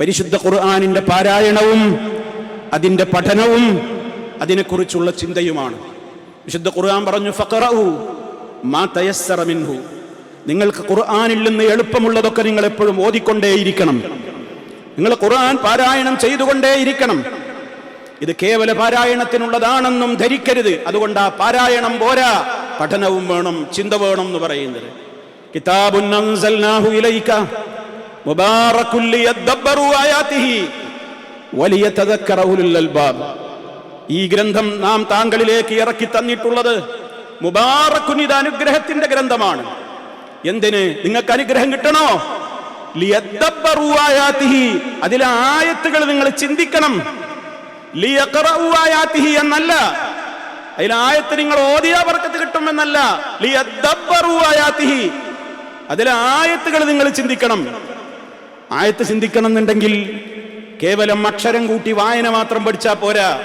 പരിശുദ്ധ ഖുർആാനിന്റെ പാരായണവും അതിന്റെ പഠനവും അതിനെക്കുറിച്ചുള്ള ചിന്തയുമാണ്. വിശുദ്ധ ഖുർആൻ പറഞ്ഞു ഫഖറഉ മാ നിങ്ങൾക്ക് ഖുർആാനിൽ നിന്ന് എളുപ്പമുള്ളതൊക്കെ നിങ്ങൾ എപ്പോഴും ഓതിക്കൊണ്ടേയിരിക്കണം. നിങ്ങൾ ഖുർആൻ പാരായണം ചെയ്തുകൊണ്ടേയിരിക്കണം. ഇത് കേവല പാരായണത്തിനുള്ളതാണെന്നും ധരിക്കരുത്. അതുകൊണ്ട് ആ പാരായണം പോരാ. പഠനവും വേണം ചിന്ത വേണം എന്ന് പറയുന്നത്. കിതാബുൻ അൽബാബ് ഈ ഗ്രന്ഥം നാം താങ്കളിലേക്ക് ഇറക്കി തന്നിട്ടുള്ളത് മുബാറക്കുൻ ഇത് അനുഗ്രഹത്തിന്റെ ഗ്രന്ഥമാണ്. എന്തിന്? നിങ്ങൾക്ക് അനുഗ്രഹം കിട്ടണോ? അതിലെ ആയത്തുകൾ നിങ്ങൾ ചിന്തിക്കണം. എന്നല്ല. അതിലെ ആയത്ത് നിങ്ങൾ ഓതിയാ ബർക്കത്ത് കിട്ടുമെന്നല്ല. അതിലെ ആയത്തുകൾ നിങ്ങൾ ചിന്തിക്കണം. ആയത്ത് ചിന്തിക്കണം എന്നുണ്ടെങ്കിൽ കേവലം അക്ഷരം കൂട്ടി വായന മാത്രം പഠിച്ചാൽ പോരാ.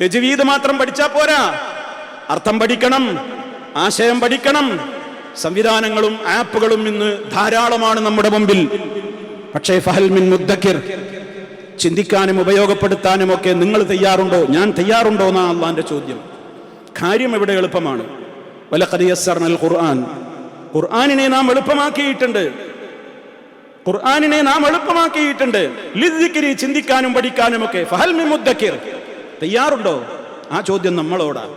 തെജുവീത് മാത്രം പഠിച്ചാൽ പോരാ. അർത്ഥം പഠിക്കണം ആശയം പഠിക്കണം. സംവിധാനങ്ങളും ആപ്പുകളും ഇന്ന് ധാരാളമാണ് നമ്മുടെ മുമ്പിൽ. പക്ഷേ ഫഹൽമിൻ മുദ്ദക്കിർ ചിന്തിക്കാനും ഉപയോഗപ്പെടുത്താനും ഒക്കെ നിങ്ങൾ തയ്യാറുണ്ടോ? ഞാൻ തയ്യാറുണ്ടോ എന്നാ അള്ളാന്റെ ചോദ്യം. കാര്യം ഇവിടെ എളുപ്പമാണ്? വലഖദിയസ്സർനൽ ഖുർആൻ. ഖുർആാനിനെ നാം എളുപ്പമാക്കിയിട്ടുണ്ട്. ഖുർആനിനെ നാം എളുപ്പമാക്കിയിട്ടുണ്ട്. ലിദ്ദിക്കിരി ചിന്തിക്കാനും പഠിക്കാനും ഒക്കെ തയ്യാറുണ്ടോ? ആ ചോദ്യം നമ്മളോടാ.